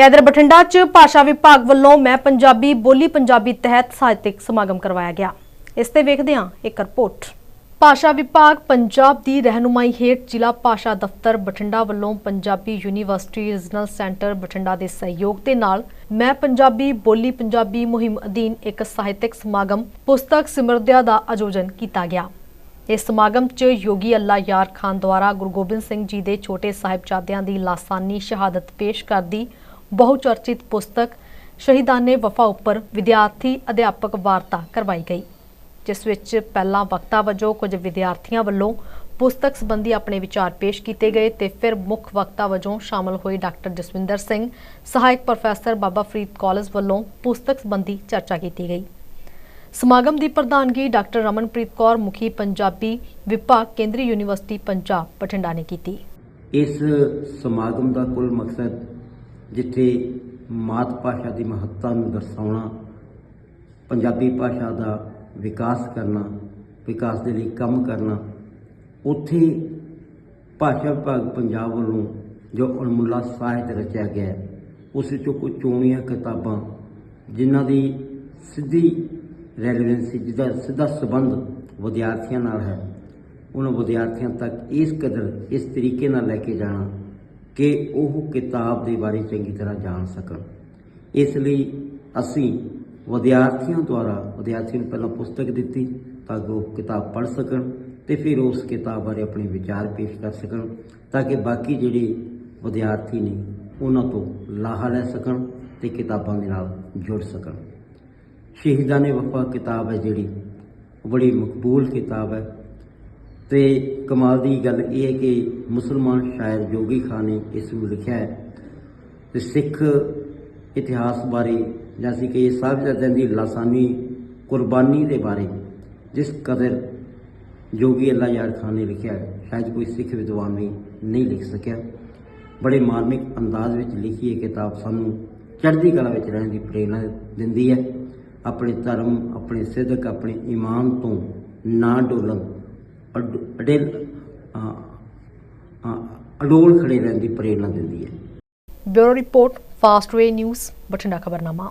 ਤੇ ਇਧਰ ਬਠਿੰਡਾ 'ਚ ਭਾਸ਼ਾ ਵਿਭਾਗ ਵੱਲੋਂ ਮੈਂ ਪੰਜਾਬੀ ਬੋਲੀ ਪੰਜਾਬੀ ਤਹਿਤ ਸਾਹਿਤਿਕ ਸਮਾਗਮ ਕਰਵਾਇਆ ਗਿਆ। ਇਸ ਤੇ ਵੇਖਦੇ ਹਾਂ ਇੱਕ ਰਿਪੋਰਟ। ਭਾਸ਼ਾ ਵਿਭਾਗ ਪੰਜਾਬ ਦੀ ਰਹਿਨੁਮਾਈ ਹੇਠ ਜ਼ਿਲ੍ਹਾ ਭਾਸ਼ਾ ਦਫ਼ਤਰ ਬਠਿੰਡਾ ਵੱਲੋਂ Punjabi university regional centre Bathinda ਦੇ ਸਹਿਯੋਗ ਦੇ ਨਾਲ ਮੈਂ ਪੰਜਾਬੀ ਬੋਲੀ ਪੰਜਾਬੀ ਮੁਹਿੰਮ ਅਧੀਨ ਇੱਕ ਸਾਹਿਤਿਕ ਸਮਾਗਮ ਪੁਸਤਕ ਸਿਮਰਦਿਆ ਦਾ ਆਯੋਜਨ ਕੀਤਾ ਗਿਆ। ਇਸ ਸਮਾਗਮ 'ਚ ਯੋਗੀ ਅੱਲਾ ਯਾਰ ਖਾਨ ਦੁਆਰਾ ਗੁਰੂ ਗੋਬਿੰਦ ਸਿੰਘ ਜੀ ਦੇ ਛੋਟੇ ਸਾਹਿਬਜ਼ਾਦਿਆਂ ਦੀ ਲਾਸਾਨੀ ਸ਼ਹਾਦਤ ਪੇਸ਼ ਕਰਦੀ ਬਹੁਚਰਚਿਤ ਪੁਸਤਕ ਸ਼ਹੀਦਾਨੇ ਵਫਾ ਉੱਪਰ ਵਿਦਿਆਰਥੀ ਅਧਿਆਪਕ ਵਾਰਤਾ ਕਰਵਾਈ ਗਈ, ਜਿਸ ਵਿੱਚ ਪਹਿਲਾਂ ਵਕਤਾ ਵਜੋਂ ਕੁਝ ਵਿਦਿਆਰਥੀਆਂ ਵੱਲੋਂ ਪੁਸਤਕ ਸੰਬੰਧੀ ਆਪਣੇ ਵਿਚਾਰ ਪੇਸ਼ ਕੀਤੇ ਗਏ ਤੇ ਫਿਰ ਮੁੱਖ ਵਕਤਾ ਵਜੋਂ ਸ਼ਾਮਲ ਹੋਏ ਡਾਕਟਰ ਜਸਵਿੰਦਰ ਸਿੰਘ, ਸਹਾਇਕ ਪ੍ਰੋਫੈਸਰ ਬਾਬਾ ਫਰੀਦ ਕਾਲਜ ਵੱਲੋਂ ਪੁਸਤਕ ਸੰਬੰਧੀ ਚਰਚਾ ਕੀਤੀ ਗਈ। ਸਮਾਗਮ ਦੀ ਪ੍ਰਧਾਨਗੀ ਡਾਕਟਰ ਰਮਨਪ੍ਰੀਤ ਕੌਰ ਮੁਖੀ ਪੰਜਾਬੀ ਵਿਭਾਗ ਕੇਂਦਰੀ ਯੂਨੀਵਰਸਿਟੀ ਪੰਜਾਬ ਬਠਿੰਡਾ ਨੇ ਕੀਤੀ। ਇਸ ਸਮਾਗਮ ਦਾ ਕੁੱਲ ਮਕਸਦ ਜਿੱਥੇ ਮਾਤ ਭਾਸ਼ਾ ਦੀ ਮਹੱਤਤਾ ਨੂੰ ਦਰਸਾਉਣਾ, ਪੰਜਾਬੀ ਭਾਸ਼ਾ ਦਾ ਵਿਕਾਸ ਕਰਨਾ, ਵਿਕਾਸ ਦੇ ਲਈ ਕੰਮ ਕਰਨਾ, ਉੱਥੇ ਭਾਸ਼ਾ ਵਿਭਾਗ ਪੰਜਾਬ ਵੱਲੋਂ ਜੋ ਅਣਮੁੱਲਾ ਸਾਹਿਤ ਰਚਿਆ ਗਿਆ ਉਸ ਵਿੱਚੋਂ ਕੁਝ ਚੋਣੀਆਂ ਕਿਤਾਬਾਂ ਜਿਨ੍ਹਾਂ ਦੀ ਸਿੱਧੀ ਰੈਲੇਵੈਂਸੀ ਜਿਹਦਾ ਸਿੱਧਾ ਸਬੰਧ ਵਿਦਿਆਰਥੀਆਂ ਨਾਲ ਹੈ, ਉਹਨਾਂ ਵਿਦਿਆਰਥੀਆਂ ਤੱਕ ਇਸ ਕਦਰ, ਇਸ ਤਰੀਕੇ ਨਾਲ ਲੈ ਕੇ ਜਾਣਾ ਕਿ ਉਹ ਕਿਤਾਬ ਦੇ ਬਾਰੇ ਚੰਗੀ ਤਰ੍ਹਾਂ ਜਾਣ ਸਕਣ। ਇਸ ਲਈ ਅਸੀਂ ਵਿਦਿਆਰਥੀਆਂ ਦੁਆਰਾ, ਵਿਦਿਆਰਥੀਆਂ ਨੂੰ ਪਹਿਲਾਂ ਪੁਸਤਕ ਦਿੱਤੀ ਤਾਂ ਕਿ ਉਹ ਕਿਤਾਬ ਪੜ੍ਹ ਸਕਣ ਤੇ ਫਿਰ ਉਸ ਕਿਤਾਬ ਬਾਰੇ ਆਪਣੇ ਵਿਚਾਰ ਪੇਸ਼ ਕਰ ਸਕਣ ਤਾਂ ਕਿ ਬਾਕੀ ਜਿਹੜੇ ਵਿਦਿਆਰਥੀ ਨੇ ਉਹਨਾਂ ਤੋਂ ਲਾਹਾ ਲੈ ਸਕਣ ਤੇ ਕਿਤਾਬਾਂ ਦੇ ਨਾਲ ਜੁੜ ਸਕਣ। ਸ਼ਹੀਦਾਂ ਨੇ ਵਫਾ ਕਿਤਾਬ ਹੈ ਜਿਹੜੀ, ਬੜੀ ਮਕਬੂਲ ਕਿਤਾਬ ਹੈ। ਤੇ ਕਮਾਲ ਦੀ ਗੱਲ ਇਹ ਹੈ ਕਿ ਮੁਸਲਮਾਨ ਸ਼ਾਇਰ ਜੋਗੀ ਖਾਨ ਨੇ ਇਸ ਨੂੰ ਲਿਖਿਆ ਹੈ ਤੇ ਸਿੱਖ ਇਤਿਹਾਸ ਬਾਰੇ ਜਾਂ ਸੀ ਕਿ ਸਾਹਿਬਜ਼ਾਦਿਆਂ ਦੀ ਲਾਸਾਨੀ ਕੁਰਬਾਨੀ ਦੇ ਬਾਰੇ ਜਿਸ ਕਦਰ ਜੋਗੀ ਅੱਲਾ ਯਾਰ ਖਾਨ ਨੇ ਲਿਖਿਆ ਹੈ, ਸ਼ਾਇਦ ਕੋਈ ਸਿੱਖ ਵਿਦਵਾਨ ਵੀ ਨਹੀਂ ਲਿਖ ਸਕਿਆ। ਬੜੇ ਮਾਰਮਿਕ ਅੰਦਾਜ਼ ਵਿੱਚ ਲਿਖੀ ਇਹ ਕਿਤਾਬ ਸਾਨੂੰ ਚੜ੍ਹਦੀ ਕਲਾ ਵਿੱਚ ਰਹਿਣ ਦੀ ਪ੍ਰੇਰਣਾ ਦਿੰਦੀ ਹੈ। ਆਪਣੇ ਧਰਮ, ਆਪਣੇ ਸਿੱਧਕ, ਆਪਣੇ ਈਮਾਨ ਤੋਂ ਨਾ ਡੋਲਣ ਅਡਿਲ ਅਡੋਲ ਖੜੇ ਰਹਿਣ ਦੀ ਪ੍ਰੇਰਣਾ ਦਿੰਦੀ ਹੈ। Bureau report Fastway news Bathinda ਖਬਰਨਾਮਾ।